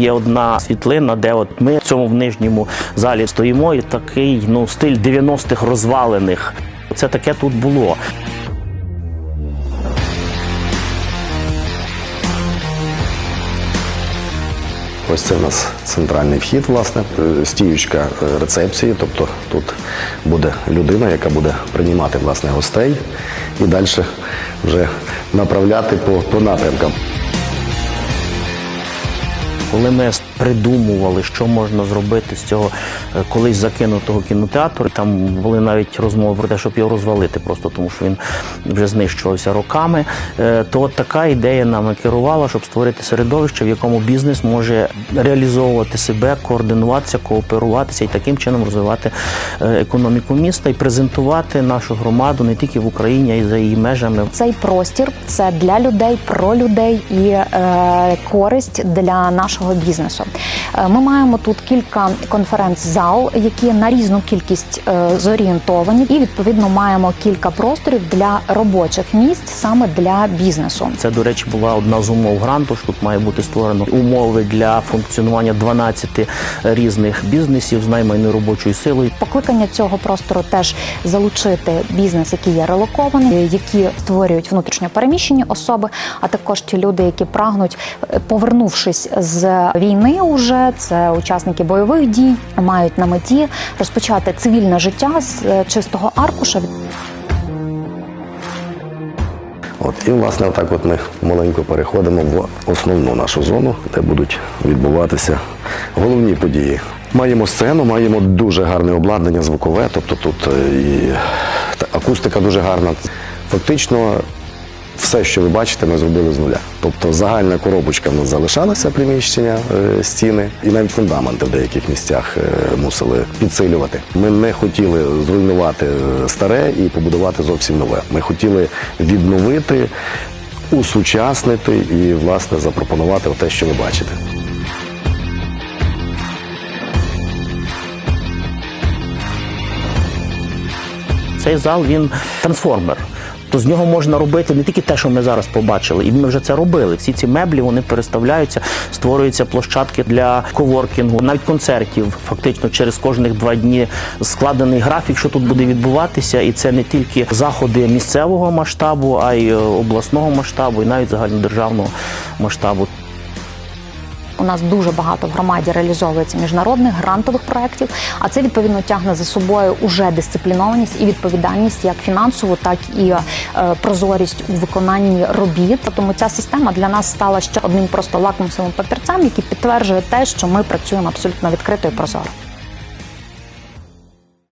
є одна світлина, де от ми в цьому в нижньому залі стоїмо, і такий ну стиль 90-х розвалених. Це таке тут було. Ось це у нас центральний вхід, власне, е, стіючка е, рецепції. Тобто тут буде людина, яка буде приймати власне гостей і далі вже направляти по, по напрямкам. Коли ми придумували, що можна зробити з цього е, колись закинутого кінотеатру, там були навіть розмови про те, щоб його розвалити, просто тому що він вже знищувався роками. е, То от така ідея нами керувала, щоб створити середовище, в якому бізнес може реалізовувати себе, координуватися, кооперуватися і таким чином розвивати е, економіку міста і презентувати нашу громаду не тільки в Україні, а й за її межами. Цей простір це для людей, про людей і е, користь для нашого бізнесу. Е, Ми маємо тут кілька конференц-зал, які на різну кількість е, зорієнтовані, і відповідно маємо кілька просторів для робочих місць саме для бізнесу. Це, до речі, була одна з умов гранту. що Тут має бути створено умови для функціонування 12 різних бізнесів з найманою робочою силою. Покликання цього простору теж залучити бізнес, який є релокований, які створюють внутрішньо переміщені особи, а також ті люди, які прагнуть, е, повернувшись з війни, уже це учасники бойових дій, мають на меті розпочати цивільне життя з е, чистого аркуша. От і власне отак от ми маленько переходимо в основну нашу зону, де будуть відбуватися головні події. Маємо сцену, маємо дуже гарне обладнання звукове, тобто тут е, і акустика дуже гарна. Фактично, все, що ви бачите, ми зробили з нуля. Тобто загальна коробочка в нас залишалася приміщення, е, стіни, і навіть фундаменти в деяких місцях е, мусили підсилювати. Ми не хотіли зруйнувати е, старе і побудувати зовсім нове. Ми хотіли відновити, усучаснити і, власне, запропонувати те, що ви бачите. Цей зал він трансформер. То з нього можна робити не тільки те, що ми зараз побачили, і ми вже це робили. Всі ці меблі вони переставляються, створюються площадки для коворкінгу, навіть концертів. Фактично через кожних два дні складений графік, що тут буде відбуватися, і це не тільки заходи місцевого масштабу, а й е, обласного масштабу, і навіть загальнодержавного масштабу. У нас дуже багато в громаді реалізовується міжнародних грантових проєктів, а це відповідно тягне за собою уже дисциплінованість і відповідальність як фінансову, так і е, прозорість у виконанні робіт. Тому ця система для нас стала ще одним просто лакмусовим папірцем, який підтверджує те, що ми працюємо абсолютно відкрито і прозоро.